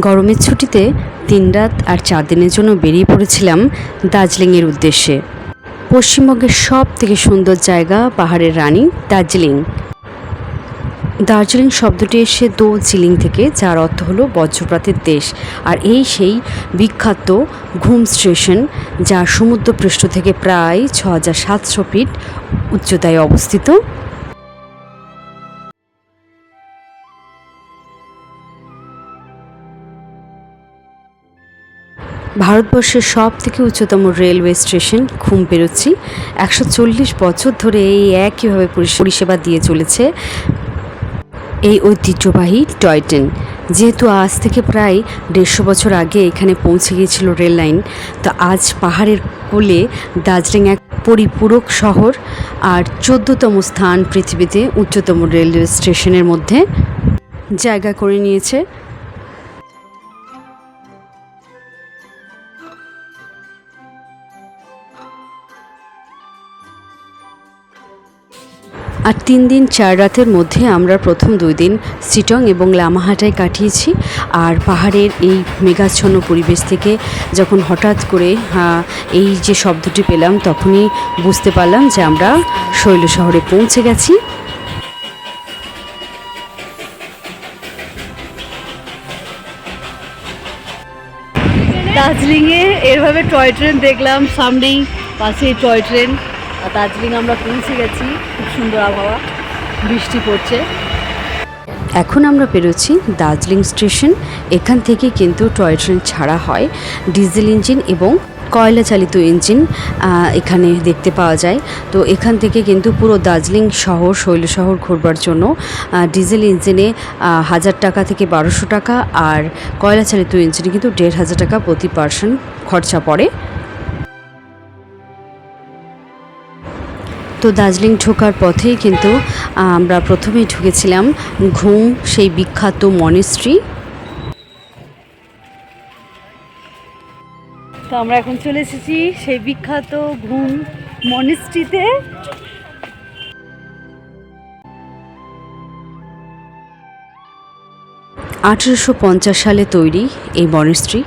গরমের ছুটিতে তিন রাত আর চার দিনের জন্য বেরিয়ে পড়েছিলাম দার্জিলিংয়ের উদ্দেশ্যে। পশ্চিমবঙ্গের সব থেকে সুন্দর জায়গা পাহাড়ের রানী দার্জিলিং। দার্জিলিং শব্দটি এসে দো জিলিং থেকে, যার অর্থ হলো বজ্রপাতের দেশ। আর এই সেই বিখ্যাত ঘুম স্টেশন, যা সমুদ্রপৃষ্ঠ থেকে প্রায় ছ হাজার সাতশো ফিট উচ্চতায় অবস্থিত। ভারতবর্ষের সব থেকে উচ্চতম রেলওয়ে স্টেশন ঘুম পেরোচ্ছি। একশো চল্লিশ বছর ধরে এই একইভাবে পরিষ- পরিষেবা দিয়ে চলেছে এই ঐতিহ্যবাহী টয় ট্রেন। যেহেতু আজ থেকে প্রায় দেড়শো বছর আগে এখানে পৌঁছে গিয়েছিল রেল লাইন, তো আজ পাহাড়ের কোলে দার্জিলিং এক পরিপূরক শহর আর চোদ্দতম স্থান পৃথিবীতে উচ্চতম রেলওয়ে স্টেশনের মধ্যে জায়গা করে নিয়েছে আর তিন দিন, চার রাতের মধ্যে আমরা প্রথম দুই দিন সিটং এবং লামাহাটায় কাটিয়েছি। আর পাহাড়ের এই মেঘাচ্ছন্ন পরিবেশ থেকে যখন হঠাৎ করে এই যে শব্দটি পেলাম, তখনই বুঝতে পারলাম যে আমরা শৈল শহরে পৌঁছে গেছি। দার্জিলিংয়ে এরভাবে টয় ট্রেন দেখলাম, সামনেই পাশেই টয় ট্রেন। দার্জিলিং আমরা পৌঁছে গেছি। সুন্দর আবহাওয়া, বৃষ্টি পড়ছে। এখন আমরা পেরোচ্ছি দার্জিলিং স্টেশন। এখান থেকে কিন্তু টয় ট্রেন ছাড়া হয়। ডিজেল ইঞ্জিন এবং কয়লা চালিত ইঞ্জিন এখানে দেখতে পাওয়া যায়। তো এখান থেকে কিন্তু পুরো দার্জিলিং শহর, শৈল শহর ঘুরবার জন্য ডিজেল ইঞ্জিনে হাজার টাকা থেকে বারোশো টাকা আর কয়লা চালিত ইঞ্জিনে কিন্তু দেড় হাজার টাকা প্রতি পার্সন খরচা পড়ে। তো দার্জিলিং ঢোকার পথেই কিন্তু আমরা প্রথমেই ঢুকেছিলাম ঘুম, সেই বিখ্যাত মনেস্ট্রি তো আমরা এখন চলে এসেছি সেই বিখ্যাত ঘুম মনিস্ট্রিতে আঠেরোশো পঞ্চাশ সালে তৈরি এই মনেস্ট্রি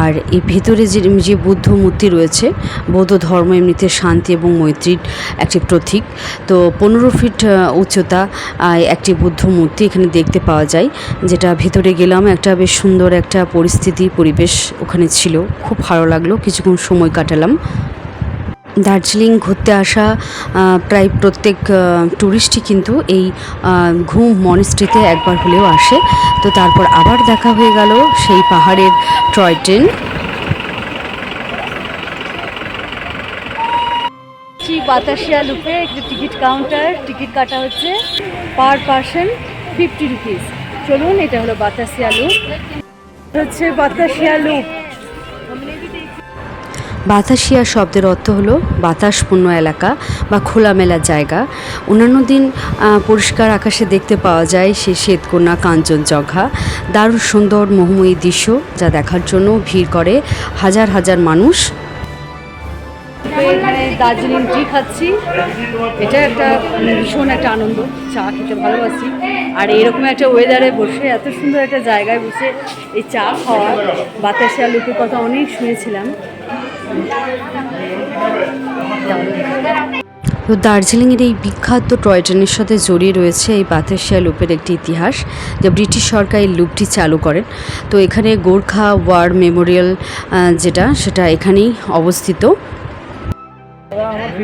আর এই ভেতরে যে যে বুদ্ধ মূর্তি রয়েছে, বৌদ্ধ ধর্ম এমনিতে শান্তি এবং মৈত্রীর একটি প্রতীক। তো পনেরো ফিট উচ্চতা একটি বুদ্ধ মূর্তি এখানে দেখতে পাওয়া যায়, যেটা ভেতরে গেলাম, একটা বেশ সুন্দর একটা পরিস্থিতি, পরিবেশ ওখানে ছিল। খুব ভালো লাগল, কিছুক্ষণ সময় কাটালাম। দার্জিলিং ঘুরতে আসা প্রায় প্রত্যেক ট্যুরিস্টই কিন্তু এই ঘুম মনেস্ট্রিতে একবার হলেও আসে। তো তারপর আবার দেখা হয়ে গেল সেই পাহাড়ের টয় ট্রেন। বাতাসিয়া লুপে একটি টিকিট কাউন্টার। টিকিট কাটা হচ্ছে পার পার্সন ফিফটি রুপিস চলুন, এটা হলো বাতাসিয়া লুপ। হচ্ছে বাতাসিয়া লুপ। বাতাসিয়া শব্দের অর্থ হল বাতাসপূর্ণ এলাকা বা খোলামেলা জায়গা। অন্যান্য দিন পরিষ্কার আকাশে দেখতে পাওয়া যায় সে শ্বেতকন্যা কাঞ্চনজঙ্ঘা দারুণ সুন্দর, মোহময়ী দৃশ্য যা দেখার জন্য ভিড় করে হাজার হাজার মানুষ। এখানে দার্জিলিং টি খাচ্ছি। এটা একটা ভীষণ একটা আনন্দ, চা খেতে ভালোবাসি। আর এরকম একটা ওয়েদারে বসে, এত সুন্দর একটা জায়গায় বসে এই চা খাওয়া বাতাসিয়া লুপের কথা অনেক শুনেছিলাম। তো দার্জিলিংয়ের এই বিখ্যাত টয় ট্রেনের সাথে জড়িয়ে রয়েছে এই বাতাসিয়া লুপের একটি ইতিহাস, যা ব্রিটিশ সরকার এই লুপটি চালু করেন। তো এখানে গোর্খা ওয়ার মেমোরিয়াল যেটা, সেটা এখানেই অবস্থিত।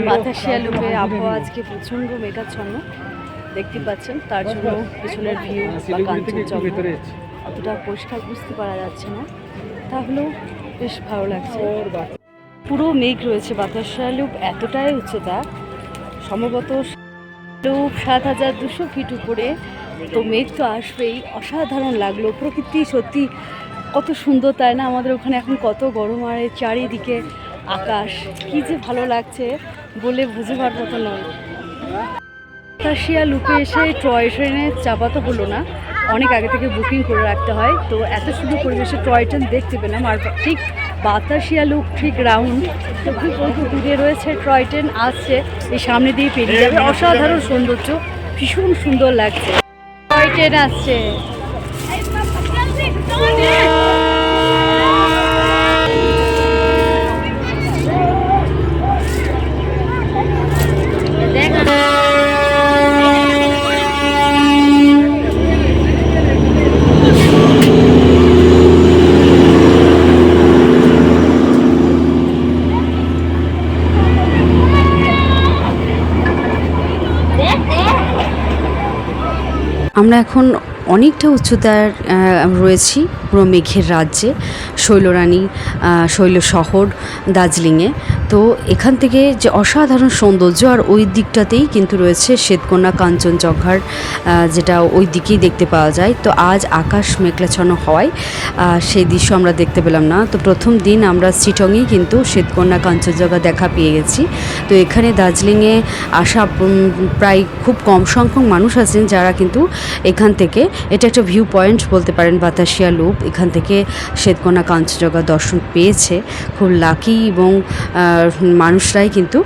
বাতাসিয়া লুপের আবহাওয়া আজকে প্রচণ্ড মেঘাচ্ছন্ন। দেখতে পাচ্ছেন, তার জন্য পিছনের ভিউ বা কাঞ্চনজঙ্ঘা অতটা পরিষ্কার বুঝতে পারা যাচ্ছে না। তাহলেও বেশ ভালো লাগছে। পুরো মেঘ রয়েছে বাতাসিয়া লুপ, এতটাই উচ্চতা। সম্ভবত লুপ সাত হাজার দুশো ফিট উপরে। তো মেঘ তো আসবেই, অসাধারণ লাগল। প্রকৃতি সত্যি কত সুন্দর, তাই না? আমাদের ওখানে এখন কত গরম, আর চারিদিকে আকাশ, কি যে ভালো লাগছে বলে বুঝবার মতো নয়। কাশিয়া লুপে এসে টয় ট্রেনে চাপা তো হলো না। অনেক আগে থেকে বুকিং করে রাখতে হয়। তো এত সুন্দর পরিবেশে টয় ট্রেন দেখতে পেলাম। আর ঠিক বাতাসিয়া লুপ, ঠিক রাউন্ড। তো খুব যে দূরে রয়েছে টয় ট্রেন, আসছে। এই সামনে দিয়ে পেরিয়ে যাবে। অসাধারণ সৌন্দর্য। ভীষণ সুন্দর লাগছে। টয় ট্রেন আসছে। আমরা এখন অনেকটা উচ্চতার রয়েছি পুরো মেঘের রাজ্যে, শৈলরানী শৈল শহর, দার্জিলিংয়ে। তো এখান থেকে যে অসাধারণ সৌন্দর্য আর ওই দিকটাতেই কিন্তু রয়েছে শ্বেতকন্যা কাঞ্চনজঙ্ঘার যেটা ওই দিকেই দেখতে পাওয়া যায়। তো আজ আকাশ মেঘলাচ্ছন্ন হওয়ায় সেই দৃশ্য আমরা দেখতে পেলাম না। তো প্রথম দিন আমরা সিটংয়েই কিন্তু শ্বেতকন্যা কাঞ্চনজঙ্ঘা দেখা পেয়ে গেছি। তো এখানে দার্জিলিংয়ে আসা প্রায় খুব কম সংখ্যক মানুষ আছেন যারা কিন্তু এখান থেকে এটা একটা ভিউ পয়েন্ট বলতে পারেন বাতাসিয়া লুপ এখান থেকে শ্বেতকোনা কাঞ্চনজঙ্ঘা দর্শন পেয়েছে। খুব লাকি এবং মানুষরাই কিন্তু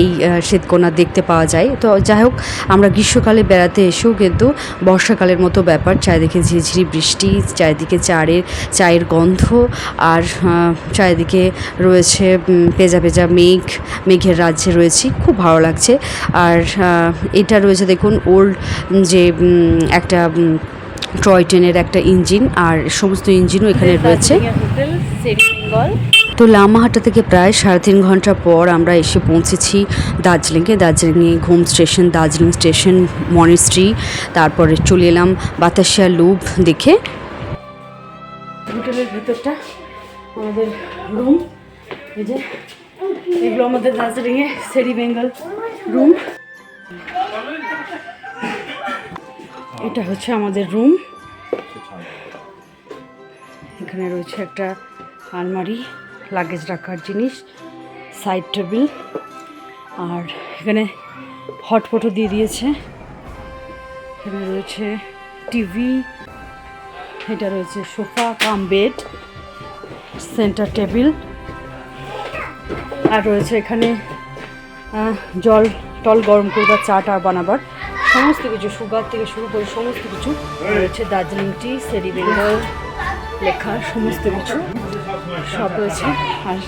এই শ্বেতকোনা দেখতে পাওয়া যায়। তো যাই হোক, আমরা গ্রীষ্মকালে বেড়াতে এসেও কিন্তু বর্ষাকালের মতো ব্যাপার। চারিদিকে ঝিরঝিরি বৃষ্টি, চারিদিকে চায়ের চায়ের গন্ধ আর চারিদিকে রয়েছে পেঁজা পেঁজা মেঘ, মেঘের রাজ্যে রয়েছি। খুব ভালো লাগছে। আর এটা রয়েছে দেখুন ওল্ড যে একটা টয় ট্রেনের একটা ইঞ্জিন আর সমস্ত ইঞ্জিনও এখানে রয়েছে। তো লামাহাটা থেকে প্রায় সাড়ে তিন ঘণ্টা পর আমরা এসে পৌঁছেছি দার্জিলিংয়ে। দার্জিলিংয়ে ঘুম স্টেশন দার্জিলিং স্টেশন মনেস্ট্রি তারপরে চলে এলাম বাতাসিয়া লুপ দেখে হোটেলের ভেতরটা আমাদের রুম এই যে এগুলো আমাদের দার্জিলিংয়ে সেরি বেঙ্গল রুম এটা হচ্ছে আমাদের রুম এখানে রয়েছে একটা আলমারি লাগেজ রাখার জিনিস সাইড টেবিল আর এখানে হটপটও দিয়ে দিয়েছে। এখানে রয়েছে টিভি এটা রয়েছে sofa cum bed centre table আর রয়েছে এখানে জল, টল গরম করবার চা টা বানাবার। সমস্ত কিছু, সুগার থেকে শুরু করে সমস্ত কিছু রয়েছে দার্জিলিং টি, সেরি বেঙ্গল, লেখা, সমস্ত কিছু সব রয়েছে। আর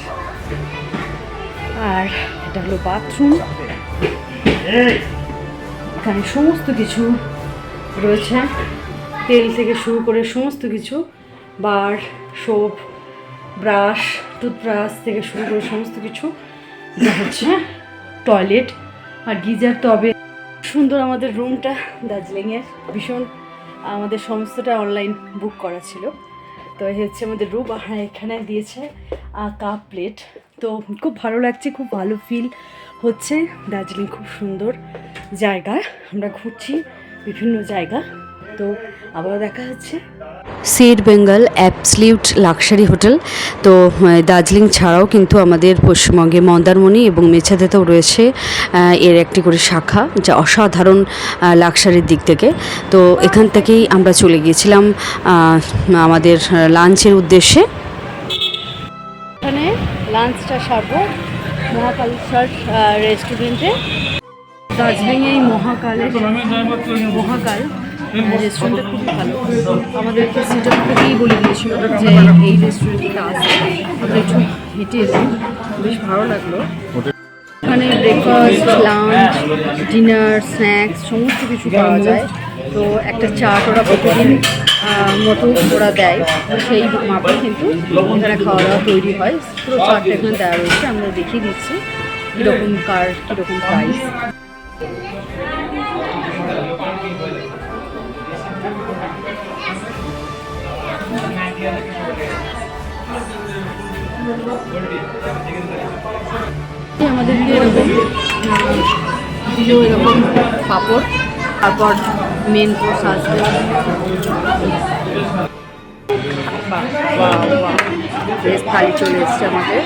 আর এটা হলো বাথরুম এখানে সমস্ত কিছু রয়েছে। তেল থেকে শুরু করে সমস্ত কিছু, বার, সোপ, ব্রাশ, টুথব্রাশ থেকে শুরু করে সমস্ত কিছু। হচ্ছে টয়লেট আর গিজার তবে সুন্দর আমাদের রুমটা দার্জিলিংয়ের, ভীষণ, আমাদের সমস্তটা অনলাইন বুক করা ছিল। তো হচ্ছে আমাদের রুম এখানে দিয়েছে কাপ প্লেট তো খুব ভালো লাগছে, খুব ভালো ফিল হচ্ছে। দার্জিলিং খুব সুন্দর জায়গা। আমরা ঘুরছি বিভিন্ন জায়গা। তো আবারও দেখা হচ্ছে। Set Bengal absolute luxury hotel. তো দার্জিলিং ছাড়াও কিন্তু আমাদের পশ্চিমবঙ্গে মন্দারমণি এবং মেছাদেতেও রয়েছে এর একটি করে শাখা যা অসাধারণ লাক্সারির দিক থেকে। তো এখান থেকেই আমরা চলে গিয়েছিলাম আমাদের লাঞ্চের উদ্দেশ্যে। এখানে লাঞ্চটা সারবো মহাকালেশ্বর রেস্টুরেন্টে। দার্জিলিংয়ে এই মহাকালের মহাকাল রেস্টুরেন্টটা খুবই ভালো। আমাদেরকে সিজন থেকেই বলে দিয়েছিল যে এই রেস্টুরেন্টটা আছে। আমরা একটু হেঁটে বেশ ভালো লাগল। এখানে ব্রেকফাস্ট লাঞ্চ ডিনার স্ন্যাক্স সমস্ত কিছু পাওয়া যায়। তো একটা চাট ওরা প্রতিদিন মতো ওরা দেয়। সেই মাপে কিন্তু এখানে খাওয়া দাওয়া তৈরি হয়। পুরো চার্টটা এখানে দেওয়া রয়েছে। আমরা দেখিয়ে দিচ্ছি কীরকম কার, কীরকম প্রাইস আমাদেরকে এরকম দিল পাপড় তারপর মেন কোর্স আসবে। বেশ থালি চলে এসছে আমাদের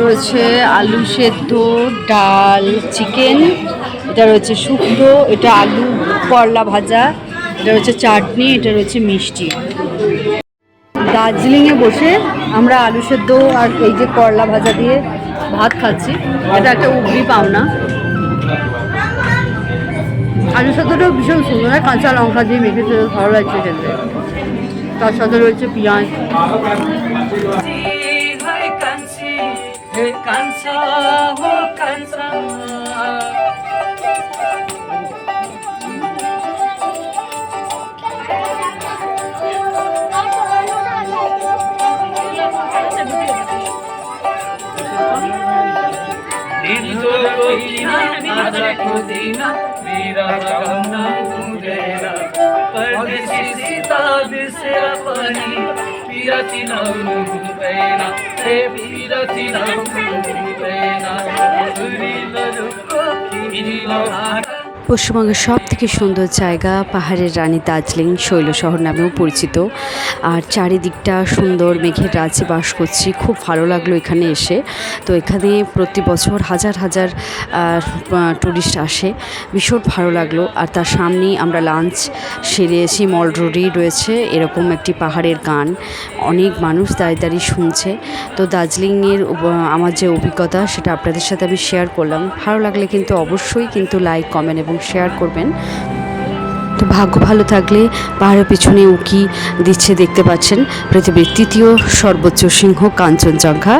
রয়েছে আলু সেদ্ধ, ডাল চিকেন এটা রয়েছে শুক্তো এটা আলু করলা ভাজা এটা রয়েছে চাটনি এটা রয়েছে মিষ্টি। দার্জিলিংয়ে বসে আমরা আলু সেদ্ধ আর এই যে করলা ভাজা দিয়ে ভাত খাচ্ছি। এটা একটা উগলি পাওনা। আলু সেদ্ধটাও ভীষণ সুন্দর হয় কাঁচা লঙ্কা দিয়ে মেখে সেদ্ধ ভালো লাগছে খেতে। তার সাথে রয়েছে পেঁয়াজ। Hey, oh. हो कांसा दिन तो कोइना आजा को दीना मेरा कमना मुरेरा परदेसी सीता बिसेरा पानी पीरती नाउ मुगैना हे पीरती नाउ मुगैना सुरी लरुको किलो आका পশ্চিমবঙ্গের সব থেকে সুন্দর জায়গা পাহাড়ের রানী দার্জিলিং শৈলশহর নামেও পরিচিত। আর চারিদিকটা সুন্দর মেঘের রাজ্যে বাস করছি, খুব ভালো লাগল এখানে এসে। তো এখানে প্রতি বছর হাজার হাজার টুরিস্ট আসে, ভীষণ ভালো লাগল। আর তার সামনেই আমরা লাঞ্চ সেরে এসি মল রোডেই রয়েছে, এরকম একটি পাহাড়ের গান। অনেক মানুষ দাঁড়িয়ে দাঁড়িয়ে শুনছে। তো দার্জিলিংয়ের আমার যে অভিজ্ঞতা সেটা আপনাদের সাথে আমি শেয়ার করলাম। ভালো লাগলে কিন্তু অবশ্যই কিন্তু লাইক কমেন্ট এবং শেয়ার করবেন। তো ভাগ্য ভালো থাকলে পাহাড়ের পিছনে উকি দিচ্ছে দেখতে পাচ্ছেন পৃথিবীর তৃতীয় সর্বোচ্চ সিংহ কাঞ্চনজঙ্ঘা।